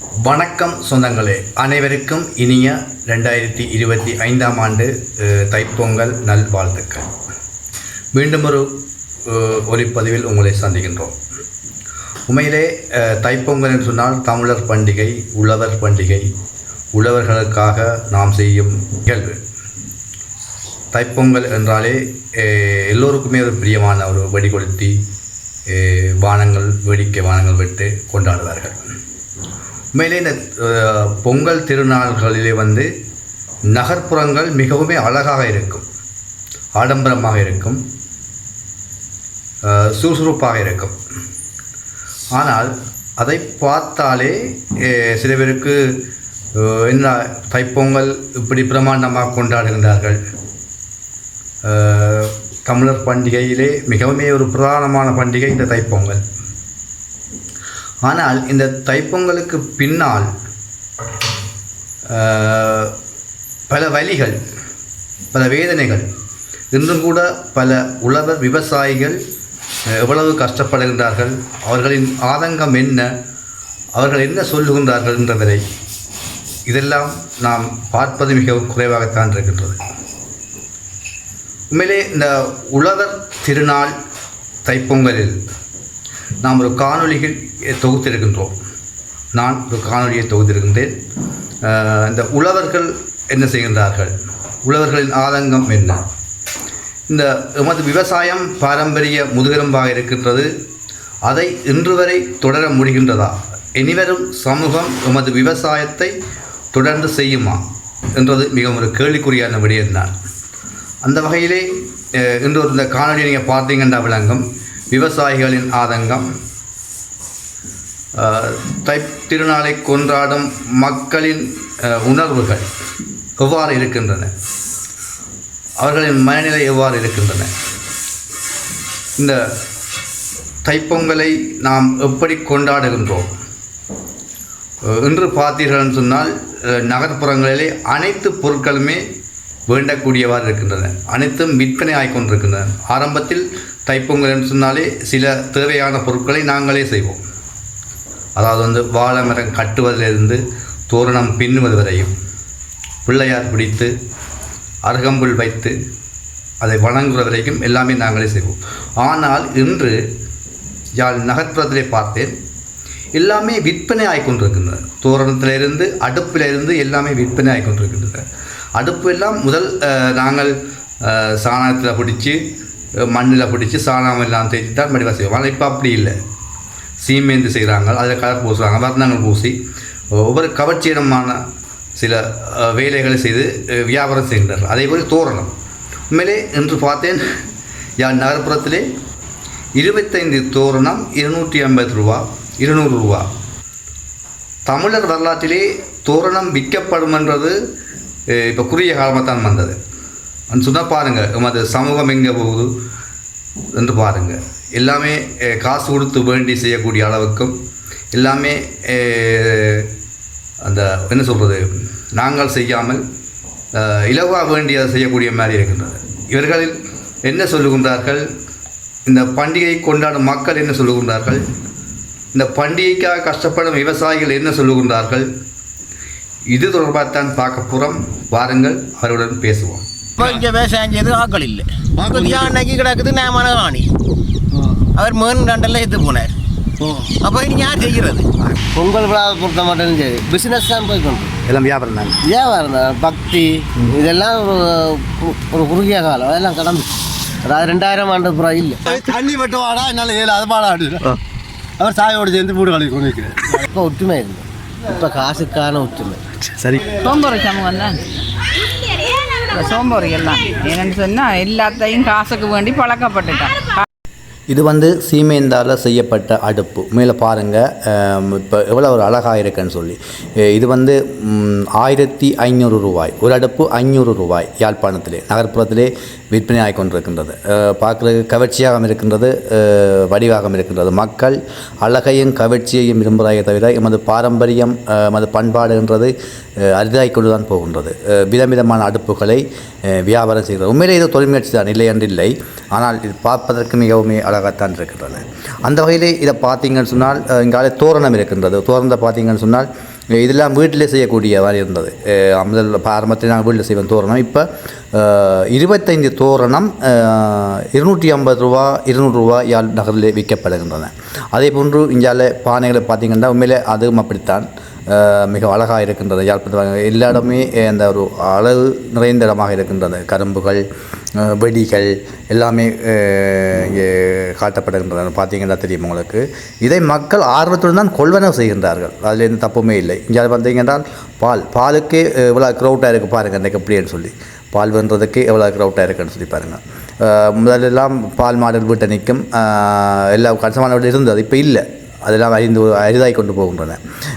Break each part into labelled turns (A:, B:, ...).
A: வணக்கம் சொந்தங்களே. அனைவருக்கும் இனிய ரெண்டாயிரத்தி இருபத்தி ஐந்தாம் ஆண்டு தைப்பொங்கல் நல்வாழ்த்துக்கள். மீண்டும் ஒரு ஒளிப்பதிவில் உங்களை சந்திக்கின்றோம். உண்மையிலே தைப்பொங்கல் என்று சொன்னால் தமிழர் பண்டிகை உழவர் பண்டிகை உழவர்களுக்காக நாம் செய்யும் நிகழ்வு தைப்பொங்கல் என்றாலே எல்லோருக்குமே ஒரு பிரியமான ஒரு வெடிகொளுத்தி வானங்கள் வேடிக்கை வானங்கள் விட்டு கொண்டாடுவார்கள். உண்மையிலே இந்த பொங்கல் திருநாள்களிலே வந்து நகர்ப்புறங்கள் மிகவுமே அழகாக இருக்கும். ஆடம்பரமாக இருக்கும். சுறுசுறுப்பாக இருக்கும். ஆனால் அதை பார்த்தாலே சில பேருக்கு என்ன தைப்பொங்கல் இப்படி பிரமாண்டமாக கொண்டாடுகின்றார்கள். தமிழர் பண்டிகையிலே மிகவுமே ஒரு பிரதானமான பண்டிகை இந்த தைப்பொங்கல். ஆனால் இந்த தைப்பொங்கலுக்கு பின்னால் பல வலிகள் பல வேதனைகள் இன்றும் கூட பல உழவர் விவசாயிகள் எவ்வளவு கஷ்டப்படுகின்றார்கள் அவர்களின் ஆதங்கம் என்ன அவர்கள் என்ன சொல்லுகின்றார்கள் என்றவரை இதெல்லாம் நாம் பார்ப்பது மிகவும் குறைவாகத்தான் இருக்கின்றது. உண்மையிலே இந்த உழவர் திருநாள் தைப்பொங்கலில் நாம் ஒரு காணொளிகள் தொகுத்திருக்கின்றோம். நான் ஒரு காணொலியை தொகுத்திருக்கின்றேன். இந்த உழவர்கள் என்ன செய்கின்றார்கள்? உழவர்களின் ஆதங்கம் என்ன? இந்த எமது விவசாயம் பாரம்பரிய முதுகெலும்பாக இருக்கின்றது. அதை இன்று வரை தொடர முடிகின்றதா? இனிவரும் சமூகம் எமது விவசாயத்தை தொடர்ந்து செய்யுமா? என்றது மிகவும் ஒரு கேள்விக்குறியான விடயம்தான். அந்த வகையிலே இன்று இந்த காணொலியை நீங்கள் பார்த்தீங்கன்னா விளங்கும். விவசாயிகளின் ஆதங்கம் தை தைப் திருநாளை கொண்டாடும் மக்களின் உணர்வுகள் எவ்வாறு இருக்கின்றன? அவர்களின் மனநிலை எவ்வாறு இருக்கின்றன? இந்த தைப்பொங்கலை நாம் எப்படி கொண்டாடுகின்றோம்? இன்று பார்த்தீர்கள் சொன்னால் நகர்ப்புறங்களிலே அனைத்து பொருட்களுமே வேண்டக்கூடியவாறு இருக்கின்றன. அனைத்தும் விற்பனை ஆகிக்கொண்டிருக்கின்றன ஆரம்பத்தில் தைப்பொங்கல் என்று சொன்னாலே சில தேவையான பொருட்களை நாங்களே செய்வோம். அதாவது வந்து வாழை மரம் கட்டுவதிலிருந்து தோரணம் பின்னுவது வரையும். பிள்ளையார் பிடித்து அருகம்புல் வைத்து அதை வணங்குற வரைக்கும் எல்லாமே நாங்களே செய்வோம். ஆனால் இன்று யாழ் நகர்ப்புறத்திலே பார்த்தேன் எல்லாமே விற்பனை ஆகிக்கொண்டிருக்கின்றன தோரணத்திலிருந்து அடுப்பிலிருந்து எல்லாமே விற்பனை ஆகிக்கொண்டிருக்கின்றன அடுப்பு எல்லாம் முதல் நாங்கள் சாணத்தில் பிடிச்சி மண்ணில் பிடிச்சி சாணம் எல்லாம் தேய்ச்சி தான் மடிவாக செய்வோம். ஆனால் இப்போ அப்படி இல்லை. சீமேந்து செய்கிறாங்க அதில் கலர் பூசுகிறாங்க வர்ணங்கள் பூசி ஒவ்வொரு கவர்ச்சியிடமான சில வேலைகளை செய்து வியாபாரம் செய்கின்றார்கள் அதே போல் தோரணம். உண்மையிலே இன்று பார்த்தேன் யார் நகர்ப்புறத்திலே இருபத்தைந்து தோரணம் இருநூற்றி ஐம்பது ரூபா இருநூறு ரூபா. தமிழர் வரலாற்றிலே தோரணம் விற்கப்படும் என்றது இப்போ குறுகிய காலமாக தான் வந்தது சொன்னால் பாருங்கள் எமது சமூகம் எங்கே போகுது என்று பாருங்கள். எல்லாமே காசு கொடுத்து வேண்டி செய்யக்கூடிய அளவுக்கும் எல்லாமே அந்த என்ன சொல்கிறது நாங்கள் செய்யாமல் அஹ், இலவா வேண்டியதை செய்யக்கூடிய மாதிரி இருக்கின்றது. இவர்கள் என்ன சொல்லுகின்றார்கள்? இந்த பண்டிகையை கொண்டாடும் மக்கள் என்ன சொல்லுகின்றார்கள்? இந்த பண்டிகைக்காக கஷ்டப்படும் விவசாயிகள் என்ன சொல்லுகின்றார்கள்? இது தொடர்பாகத்தான் பார்க்க போகிறோம் வாருங்கள் அவருடன் பேசுவோம்.
B: இப்போ இங்கே விவசாயம் ஆக்கள் இல்லை. அன்னைக்கு கிடக்குது நியமான காணி அவர் மேன் ரெண்டெல்லாம் எடுத்து போனார் அப்போ இனி யார் செய்கிறது
C: பொங்கல் விழாவை பொறுத்த மட்டும் சரி பிஸ்னஸ் தான் போய் கொண்டு
A: எல்லாம் வியாபாரம் தாங்க
C: வியாபாரம் தான் பக்தி இதெல்லாம் ஒரு ஒரு குறுகிய காலம் அதெல்லாம் கடந்து அதாவது ரெண்டாயிரம் ஆண்டு புறம் இல்லை தண்ணி மட்டும் வாடா என்னால் ஏழு அது பாடா ஆடு அவர் சாயோடு சேர்ந்து மூடு கழுவி கொண்டு வைக்கிறேன் இப்போ ஒற்றுமை இல்லை இப்போ காசுக்கான ஒற்றுமை
A: சரி
D: சோம்பேறி சமூகம் தான் சோம்பேறி எல்லாம் என்னன்னு சொன்னால் எல்லாத்தையும் காசுக்கு வேண்டி பழக்கப்பட்டுட்டான்
A: இது வந்து சீமேந்தால் செய்யப்பட்ட அடுப்பு. மேலே பாருங்கள் இப்போ எவ்வளோ ஒரு அழகாக இருக்குன்னு சொல்லி. இது வந்து ஆயிரத்தி ஐநூறு ரூபாய். ஒரு அடுப்பு ஐநூறு ரூபாய் யாழ்ப்பாணத்திலே நகர்ப்புறத்திலே விற்பனை ஆகி கொண்டிருக்கின்றது பார்க்குறதுக்கு கவர்ச்சியாகவும் இருக்கின்றது வடிவாகவும் இருக்கின்றது. மக்கள் அழகையும் கவர்ச்சியையும் விரும்புகிறாயே தவிர எமது பாரம்பரியம் எமது பண்பாடுன்றது அரிதாகி கொண்டு தான் போகின்றது. விதவிதமான அடுப்புகளை வியாபாரம் செய்கிறது. உண்மையிலே இது தொழில் முயற்சி தான் இல்லை என்று இல்லை ஆனால் இது பார்ப்பதற்கு மிகவும் அழகாக அழகாகத்தான் இருக்கின்றது. அந்த வகையில் இதை பார்த்தீங்கன்னு சொன்னால் இங்காலே தோரணம் இருக்கின்றது. தோரணத்தை பார்த்தீங்கன்னு சொன்னால் இதெல்லாம் வீட்டிலே செய்யக்கூடிய மாதிரி இருந்தது. முதல் ஆரம்பத்தில் நாங்கள் வீட்டில் செய்வோம் தோரணம். இப்போ இருபத்தைந்து தோரணம் இருநூற்றி ஐம்பது ரூபா இருநூறு ரூபா யாழ் நகரில் விற்கப்படுகின்றன. அதே போன்று இந்தியாவில் பானைகளை பார்த்தீங்கன்னா உண்மையிலே அதுவும் அப்படித்தான். மிக அழகாக இருக்கின்றது. யாழ்ப்பாணம் எல்லா இடமே அந்த ஒரு அழகு நிறைந்த இடமாக இருக்கின்றது. கரும்புகள் வெடிகள் எல்லாமே இங்கே காட்டப்படுகின்றன பார்த்தீங்கன்னா தெரியும் உங்களுக்கு. இதை மக்கள் ஆர்வத்துடன் தான் கொள்வனவு செய்கின்றார்கள். அதில் எந்த தப்புமே இல்லை. இங்கே பார்த்தீங்கன்னா பால் பாலுக்கே இவ்வளோ க்ரௌட்டாக இருக்குது பாருங்கள் இன்றைக்கு எப்படின்னு சொல்லி. பால் வென்றதுக்கு எவ்வளோ க்ரௌட்டாக இருக்குன்னு சொல்லி பாருங்கள் முதலெல்லாம் பால் மாடல் வீட்டை நிற்கும். எல்லா கணிசமான இருந்தது. இப்போ இல்லை. அதெல்லாம் அறிந்து அரிதாகி கொண்டு போகின்றன.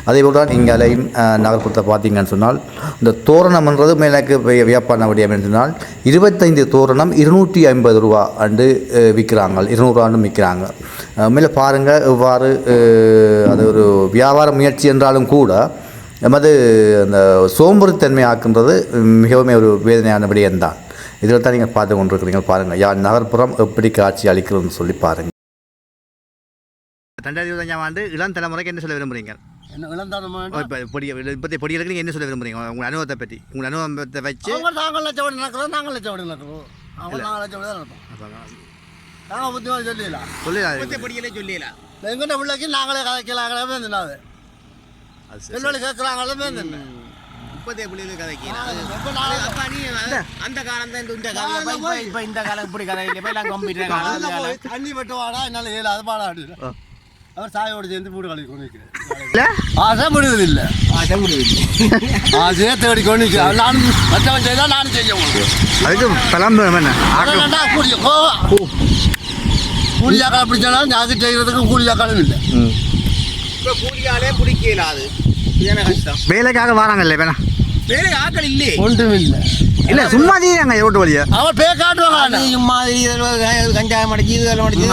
A: அதே போல் தான் இங்கே அலையும் நகர்ப்புறத்தை பார்த்தீங்கன்னு சொன்னால் இந்த தோரணம்ன்றது மேலாக்கு வியப்பான விடயம் என்று சொன்னால் இருபத்தைந்து தோரணம் இருநூற்றி ஐம்பது ரூபா அண்டு விற்கிறாங்க இருநூறுவாண்டும் விற்கிறாங்க. மேலே பாருங்கள் இவ்வாறு அது ஒரு வியாபார முயற்சி என்றாலும் கூட நமது அந்த சோம்பேறித்தன்மை ஆக்குன்றது மிகவும் ஒரு வேதனையான விடயம்தான். இதில் தான் நீங்கள் பார்த்து கொண்டிருக்கிறீங்க பாருங்கள் யார் நகர்ப்புறம் எப்படி காட்சி அளிக்கிறதுன்னு சொல்லி பாருங்கள். ரெண்டாயிரத்தி இருபத்தஞ்சாம் ஆண்டு இளம் தலைமுறைக்கு என்ன சொல்ல விரும்புகிறீங்க இப்போ பொடி இப்போதைய பொடிகளுக்கு நீங்கள் என்ன சொல்ல விரும்புகிறீங்க உங்கள் அனுபவத்தை பற்றி உங்கள் அனுபவத்தை வச்சு
C: நாங்கள் லட்சம் நடக்கிறோம் நாங்கள் லட்சம் நடக்கிறோம். அவங்க நாங்கள் லட்சம் நடப்போம். நாங்கள் புத்திமாக சொல்லிடலாம்.
A: சொல்லி
B: படிக்கலே சொல்லிடலாம்.
C: எங்கிட்ட பிள்ளைக்கு நாங்களே கதைக்கலாங்களே வேந்துனாது என்னோட கேட்குறாங்களே வேந்துன்னு
B: இப்போதைய பிள்ளைகளுக்கு கதைக்கு
C: இப்போ நாங்கள்
B: அப்ப நீ அது- அந்த காலம் தான் இந்த காலம். இப்ப- இந்த காலம் இப்படி கதை இல்லை. இப்ப எல்லாம் கம்ப்யூட்டர்.
C: போய் தண்ணி வெட்டுவாடா என்னால் ஏழு அது பாடா அப்படின்னு அவர் சாயோடு சேர்ந்து வீடு கழுவி கொண்டு நிற்கிறேன்
A: இல்லை
C: ஆசை முடியுது இல்லை
B: ஆசை முடியுது.
C: ஆசையே தேடி கொண்டு நிற்கிறேன் நானும் மற்றவன் செய்தால் நானும் செய்ய முடியும்.
A: அதுக்கு பலம் என்ன?
C: அதனால கூலிய கூலியாக்களை பிடிச்சாலும் அது செய்கிறதுக்கு கூலியாக்களும் இல்லை.
B: இப்ப கூலியாலே பிடிக்கல அது. இதுதானே கஷ்டம்?
A: வேலைக்காக வராங்கல்ல வேணா
B: வேற ஆக்கள் இல்லையே
C: ஒன்றும் இல்லை
A: இல்லை சும்மா தீங்க ரோட்டு வழியா?
C: அவன். பே காட்டுவாங்க
B: இதில் கஞ்சாயம் அடிச்சு இதெல்லாம் அடிச்சு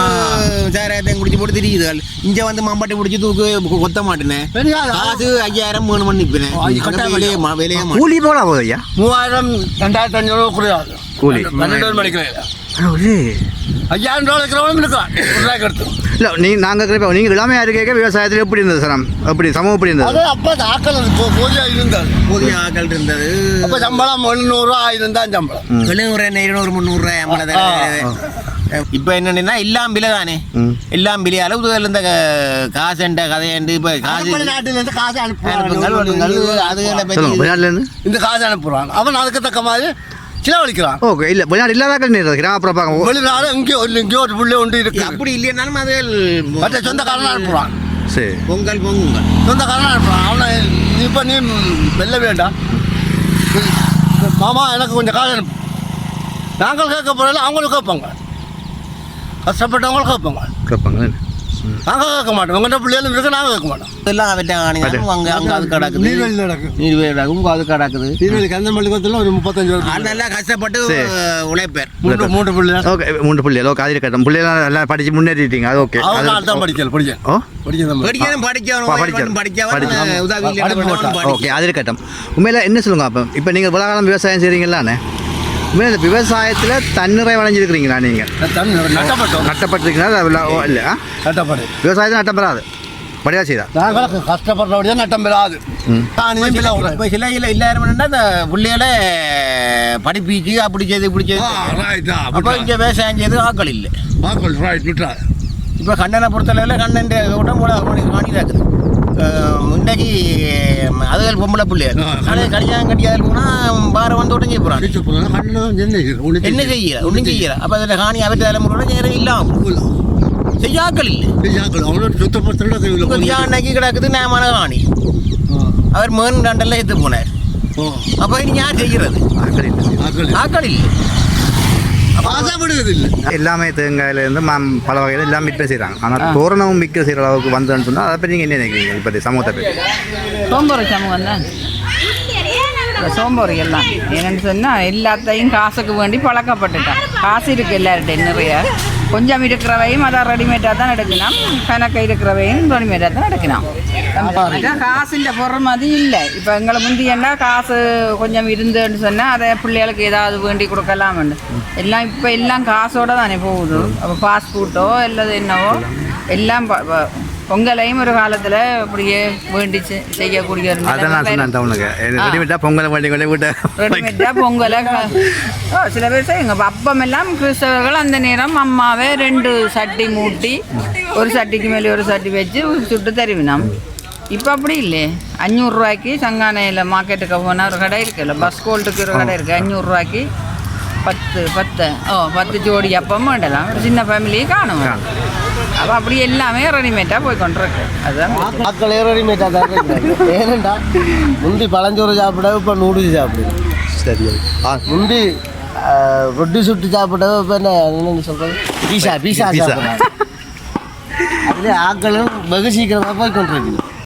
B: சாராயத்தையும் குடிச்சு போட்டு திரியுதுகள் இங்க வந்து மம்பட்டி பிடிச்சி தூக்கு கொத்த மாட்டேனேன். காசு ஐயாயிரம் மூணு மணி நிற்பினேன். வேலையே மா-
A: கூலி போல போகுது ஐயா.
C: மூவாயிரம் ரெண்டாயிரத்தி அஞ்சூறு குறையாது
A: கூலி
C: பன்னெண்டு மணிக்கு ஐயாயிரம் ரூபா இருக்கிறவனும் இருக்கான் ஒரு ரூபாய்க்கு எடுத்து.
A: இல்லை நீ நாங்கள் இப்போ நீங்கள் இளமையாக இருக்க விவசாயத்தில் எப்படி இருந்தது சார் எப்படி சமூகம் எப்படி இருந்தது?
C: அது அப்போ ஆக்கள் அது போ- போலியா இருந்தது.
B: புதிய ஆக்கள் இருந்தது.
C: அப்போ சம்பளம் எழுநூறுவா ஆயிரம் தான் சம்பளம்.
B: எழுநூறு என்ன இருநூறு முந்நூறு இப்ப என்னன்னா எல்லாம் விலை தானே. எல்லாம் விலை அளவு. இந்த காசுண்ட கதையண்டு இப்ப காசு
C: நாட்டிலேருந்து காசு
B: வருங்கள், அதுகளை
C: இந்த காசு அனுப்புறான் அவன் அதுக்கு தக்க மாதிரி செலவழிக்கிறான்
A: ஓகே இல்லை வெளிநாடு இல்லாத நேரம் கிராமப்புறம் பார்க்க
C: வெளிநாடு இங்கே ஒரு இங்கே ஒரு புள்ளை ஒன்று இருக்கு.
B: அப்படி இல்லைனாலும் அது
C: மற்ற சொந்தக்காரன் அனுப்புறான்
A: சரி.
B: பொங்கல் பொங்கல்.
C: சொந்தக்காரன் அனுப்புறான் அவனை நீ இப்போ நீ வெல்ல வேண்டாம். மாமா எனக்கு கொஞ்சம் காசு அனுப்பு. நாங்கள் கேட்க போகிறோம் அவங்களும் கேட்பாங்க. கஷ்டப்பட்டவங்களும் கேட்பாங்க.
A: கேட்பாங்க
C: நாங்கள் கேட்க மாட்டோம் உங்கள்கிட்ட பிள்ளைகளும் இருக்கு நாங்கள் கேட்க மாட்டோம்
B: எல்லாம் அவற்றை காணிங்க. அங்க அங்க அது கிடக்குது.
C: நீர்வெளி நடக்கும்
B: நீர்வேலி கிடக்கும் அது கிடக்குது.
C: நீர்வெளி கந்த மல்லிகத்தில் ஒரு முப்பத்தஞ்சு வருஷம்
B: நல்லா கஷ்டப்பட்டு. உழைப்பேர்
C: மூன்று மூன்று பிள்ளை
A: ஓகே மூன்று பிள்ளைகள். ஓகே அதில் கட்டும். பிள்ளைகள் எல்லாம் படித்து முன்னேறிட்டீங்க. அது ஓகே.
C: நாள் தான் படிக்கல படிக்க.
A: ஓ?
B: படிக்கணும். படிக்கணும். படிக்கணும். உதவி.
A: ஓகே அதில் கட்டம். உண்மையில் என்ன சொல்லுங்க அப்போ? இப்போ நீங்கள் காலம் விவசாயம் செய்கிறீங்களாண்ணே உண்மையில இந்த விவசாயத்தில் தன்னிறை வளைஞ்சிருக்கிறீங்களா நீங்கள் நட்டப்பட்டிருக்கீங்களா? அது இல்லை-
C: நட்டப்படு.
A: விவசாயத்தில் நட்டம் பெறாது. படியா செய்தா?
C: நாங்கள் கஷ்டப்படுறபடியா நட்டம் பெறாது.
B: இப்போ சில இல்லை எல்லாரும் என்னன்னா இந்த பிள்ளைகளை படிப்பிச்சு அப்படி செய்து இப்படி செய்து. அப்போ இங்கே விவசாயம் செய்து ஆக்கள் இல்லை.
C: ஆக்கள், விட்டுறா.
B: இப்போ கண்ணனை பொறுத்தளவில் கண்ணன் உடம்பு காணி இருக்குது. முன்னாடி அதுகள் பொம்பளை
C: ஆ,
B: ஆனால் கல்யாணம் கட்டியாத போனால் பார வந்து
C: கண்ணுல தான் என்ன
B: செய்யல ஒன்றும் செய்யல அப்போ அதில் காணி அவற்றை தலைமுறை நேரம் இல்லாமல் செய்ய ஆக்கள் இல்லை தியானக்கு கிடக்குது நேமான காணி அவர் மேன் ரெண்டெல்லாம் எடுத்து போனார் அப்போ இனி யார் செய்கிறது
A: ஆக்கள் இல்லை. எல்லாமே தேங்காயிலேருந்து மாம் பல வகையில் எல்லாம் விற்பனை செய்கிறாங்க ஆனால் தோரணமும் விற்க செய்கிற அளவுக்கு வந்ததுன்னு சொன்னால் அதை பற்றி நீங்கள் என்ன நினைக்கிறீங்க இப்போ சமூகத்தை பற்றி
D: சமூகம் தான் இந்த சோம்பேறி எல்லாம் என்னன்னு சொன்னால் எல்லாத்தையும் காசுக்கு வேண்டி பழக்கப்பட்டுட்டான் காசு இருக்கு எல்லார்ட்டையும் நிறைய. கொஞ்சம் இருக்கிறவையும் அதை ரெடிமேடாக தான் எடுக்கணும். கணக்கு இருக்கிறவையும் ரெடிமேடாக தான் எடுக்கணும். மற்ற காசுன்ற பொறுமதி இல்லை. இப்போ எங்களை முந்தியண்டா காசு கொஞ்சம் இருந்துன்னு சொன்னால் அதை பிள்ளைகளுக்கு ஏதாவது வேண்டி கொடுக்கலாம்னு. எல்லாம் இப்போ எல்லாம் காசோட தானே போகுது. அப்போ பாஸ்போர்ட்டோ இல்லது என்னவோ எல்லாம் பொங்கலையும் ஒரு காலத்தில் அப்படியே வேண்டி செ- செய்யக்கூடிய ஒரு
A: அதான் நான் சொன்னேன் டவுனுக்கு ரெடிமேட்டாக பொங்கலை வண்டி கொண்டு விட்டு
D: ரெடிமேடாக பொங்கலை சில பேர் செய்யுங்க அப்பம் எல்லாம் கிறிஸ்தவர்கள் அந்த நேரம் அம்மாவே ரெண்டு சட்டி மூட்டி ஒரு சட்டிக்கு மேலே ஒரு சட்டி வச்சு சுட்டு தருவினோம். இப்போ அப்படி இல்லையே அஞ்சூறுரூவாய்க்கு சங்கானையில் மார்க்கெட்டுக்கு போனால் ஒரு கடை இருக்குல்ல பஸ் கோல்ட்டுக்கு ஒரு கடை இருக்குது அஞ்சூறுரூவாய்க்கு பத்து பத்து ஓ பத்து ஜோடி அப்பம் வேண்டலாம். ஒரு சின்ன ஃபேமிலியை காணும். அப்போ அப்படி எல்லாமே ரெடிமேடாக போய் கொண்டிருக்கு அதுதான்.
E: மக்கள் ரெடிமேட்டாக தான் இருக்கிறாங்க ஏனண்டா முந்தி பழஞ்சோறு சாப்பிட இப்போ நூடுல்ஸ் சாப்பிடுது
A: சரி ஆ
E: முந்தி ரொட்டி சுட்டு சாப்பிட இப்போ என்ன என்னன்னு சொல்கிறது பீஸா
A: பீஸா.
E: சாப்பிட்றாங்க அதுலேயே ஆக்களும் வெகு சீக்கிரமாக போய் கொண்டிருக்குது